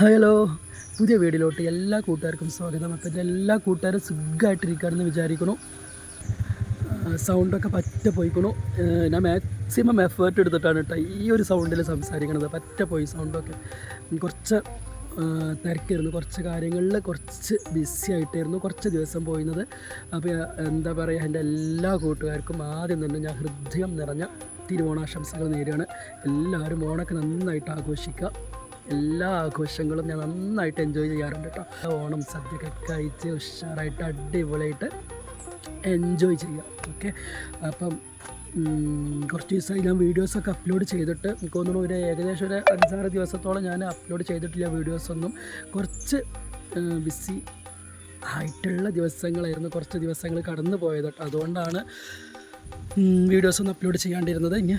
Hello പുതിയ വീഡിയോയിലോട്ട് എല്ലാ കൂട്ടുകാർക്കും സ്വാഗതം. അപ്പം എന്റെ എല്ലാ കൂട്ടുകാരും സുഖമായിട്ടിരിക്കുകയാണെന്ന് വിചാരിക്കണു സൗണ്ടൊക്കെ പറ്റ പോയിക്കണു. ഞാൻ മാക്സിമം എഫേർട്ട് എടുത്തിട്ടാണ് കേട്ടോ ഈ ഒരു സൗണ്ടിൽ സംസാരിക്കണത്. പറ്റ പോയി സൗണ്ടൊക്കെ കുറച്ച് തിരക്കായിരുന്നു കുറച്ച് കാര്യങ്ങളിൽ കുറച്ച് ബിസി ആയിട്ടായിരുന്നു കുറച്ച് ദിവസം പോയിരുന്നത്. അപ്പോൾ എന്താ പറയുക എന്റെ എല്ലാ കൂട്ടുകാർക്കും ആദ്യം തന്നെ ഞാൻ ഹൃദയം നിറഞ്ഞ തിരുവോണാശംസകൾ നേരുകയാണ്. എല്ലാവരും ഓണൊക്കെ നന്നായിട്ട് ആഘോഷിക്കുക. എല്ലാ ആഘോഷങ്ങളും ഞാൻ നന്നായിട്ട് എൻജോയ് ചെയ്യാറുണ്ട് കേട്ടോ ഓണം സദ്യയൊക്കെ കഴിച്ച് ഉഷാറായിട്ട് അടിപൊളിയായിട്ട് എൻജോയ് ചെയ്യാം. ഓക്കെ അപ്പം കുറച്ച് ദിവസമായി ഞാൻ വീഡിയോസൊക്കെ അപ്ലോഡ് ചെയ്തിട്ട് എനിക്ക് തോന്നുന്നു ഒരു ഏകദേശം ഒരു അഞ്ചാറ് ദിവസത്തോളം ഞാൻ അപ്ലോഡ് ചെയ്തിട്ടില്ല വീഡിയോസൊന്നും കുറച്ച് ബിസി ആയിട്ടുള്ള ദിവസങ്ങളായിരുന്നു കുറച്ച് ദിവസങ്ങൾ കടന്നു പോയത് അതുകൊണ്ടാണ് വീഡിയോസൊന്നും അപ്ലോഡ് ചെയ്യാണ്ടിരുന്നത്. ഇനി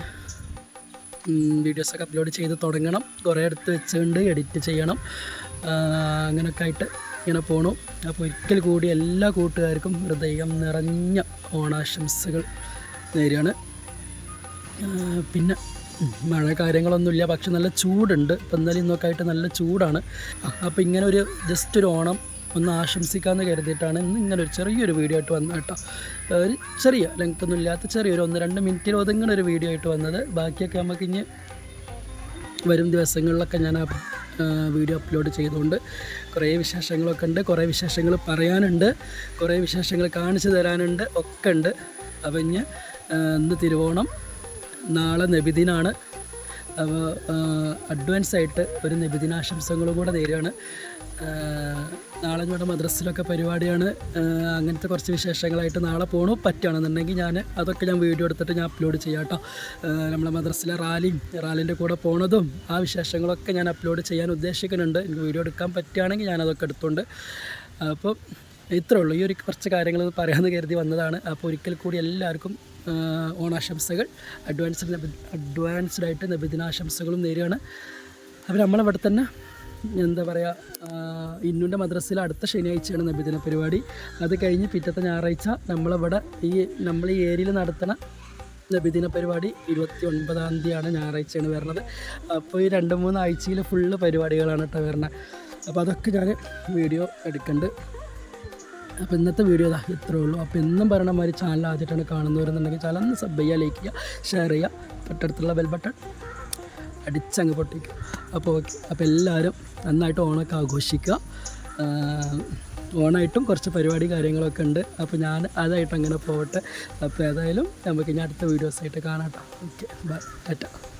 വീഡിയോസൊക്കെ അപ്ലോഡ് ചെയ്ത് തുടങ്ങണം. കുറേ അടുത്ത് വെച്ചുകൊണ്ട് എഡിറ്റ് ചെയ്യണം. അങ്ങനെയൊക്കെ ആയിട്ട് ഇങ്ങനെ പോണു. അപ്പോൾ ഒരിക്കൽ കൂടി എല്ലാ കൂട്ടുകാർക്കും ഹൃദയം നിറഞ്ഞ ഓണാശംസകൾ നേരെയാണ് പിന്നെ മഴ കാര്യങ്ങളൊന്നുമില്ല. പക്ഷെ നല്ല ചൂടുണ്ട്. ഇപ്പം ഇന്നലെ ഇന്നൊക്കെ ആയിട്ട് നല്ല ചൂടാണ്. അപ്പോൾ ഇങ്ങനെ ഒരു ജസ്റ്റ് ഒരു ഓണം ഒന്ന് ആശംസിക്കാമെന്ന് കരുതിയിട്ടാണ് ഇന്ന് ഇങ്ങനെ ഒരു ചെറിയൊരു വീഡിയോ ആയിട്ട് വന്നത് കേട്ടോ. ഒരു ചെറിയ ലെങ്ത് ഒന്നും ഇല്ലാത്ത ചെറിയൊരു ഒന്ന് രണ്ട് മിനിറ്റിൽ ഒതുങ്ങുന്ന ഒരു വീഡിയോ ആയിട്ട് വന്നത്. ബാക്കിയൊക്കെ നമുക്ക് ഇനി വരും ദിവസങ്ങളിലൊക്കെ ഞാൻ ആ, വീഡിയോ അപ്ലോഡ് ചെയ്തുകൊണ്ട് കുറേ വിശേഷങ്ങളൊക്കെ ഉണ്ട്. കുറേ വിശേഷങ്ങൾ പറയാനുണ്ട്. കുറേ വിശേഷങ്ങൾ കാണിച്ചു തരാനുണ്ട്. ഒക്കെ ഉണ്ട്. അപ്പം ഇനി ഇന്ന് തിരുവോണം. നാളെ നബിദിനാണ്. അപ്പോൾ അഡ്വാൻസ് ആയിട്ട് ഒരു നബിദിനാശംസകളും കൂടെ നേരുകയാണ് നാളെ ഞങ്ങളുടെ മദ്രസിലൊക്കെ പരിപാടിയാണ്. അങ്ങനത്തെ കുറച്ച് വിശേഷങ്ങളായിട്ട് നാളെ പോകണോ പറ്റുകയാണെന്നുണ്ടെങ്കിൽ ഞാൻ അതൊക്കെ ഞാൻ വീഡിയോ എടുത്തിട്ട് ഞാൻ അപ്ലോഡ് ചെയ്യാം കേട്ടോ. നമ്മളെ മദ്രസിലെ റാലിയും റാലിന്റെ കൂടെ പോണതും ആ വിശേഷങ്ങളൊക്കെ ഞാൻ അപ്ലോഡ് ചെയ്യാൻ ഉദ്ദേശിക്കുന്നുണ്ട്. വീഡിയോ എടുക്കാൻ പറ്റുകയാണെങ്കിൽ ഞാനതൊക്കെ എടുത്തുകൊണ്ട് അപ്പോൾ ഇത്രേ ഉള്ളൂ. ഈ ഒരു കുറച്ച് കാര്യങ്ങൾ പറയാമെന്ന് കരുതി വന്നതാണ്. അപ്പോൾ ഒരിക്കൽ കൂടി എല്ലാവർക്കും ഓണാശംസകൾ. അഡ്വാൻസ്ഡ് അഡ്വാൻസ്ഡ് ആയിട്ട് നബിദിനാശംസകളും നേരുകയാണ്. അപ്പോൾ നമ്മളിവിടെ തന്നെ എന്താ പറയുക ഇന്നുന്റെ മദ്രസയിൽ അടുത്ത ശനിയാഴ്ചയാണ് നബിദിന പരിപാടി. അത് കഴിഞ്ഞ് പിറ്റത്തെ ഞായറാഴ്ച നമ്മളിവിടെ ഈ നമ്മൾ ഈ ഏരിയയിൽ നടത്തണ നബിദിന പരിപാടി ഇരുപത്തി ഒൻപതാം തീയതിയാണ് ഞായറാഴ്ചയാണ് വരുന്നത്. അപ്പോൾ ഈ രണ്ട് മൂന്ന് ആഴ്ചയിൽ ഫുള്ള് പരിപാടികളാണ് കേട്ടോ വരുന്നത്. അപ്പോൾ അതൊക്കെ ഞാൻ വീഡിയോ എടുക്കുന്നുണ്ട് അപ്പോൾ ഇന്നത്തെ വീഡിയോ ഇതാ ഇത്രേ ഉള്ളൂ. അപ്പോൾ എന്നും പറയണ മാതിരി ചാനൽ ആദ്യമായിട്ടാണ് കാണുന്നവരെന്നുണ്ടെങ്കിൽ ചാനൽ ഒന്ന് സബ് ചെയ്യുക ലൈക്ക് ചെയ്യുക ഷെയർ ചെയ്യുക തൊട്ടടുത്തുള്ള ബെൽ ബട്ടൺ അടിച്ചങ്ങ് പൊട്ടിക്കുക അപ്പോൾ ഓക്കെ അപ്പോൾ എല്ലാവരും നന്നായിട്ട് ഓണമൊക്കെ ആഘോഷിക്കുക. ഓണായിട്ടും കുറച്ച് പരിപാടി കാര്യങ്ങളൊക്കെ ഉണ്ട്. അപ്പോൾ ഞാൻ അതായിട്ട് അങ്ങനെ പോകട്ടെ. അപ്പോൾ ഏതായാലും നമുക്ക് ഇനി അടുത്ത വീഡിയോസായിട്ട് കാണാം കേട്ടോ. Okay bye tata.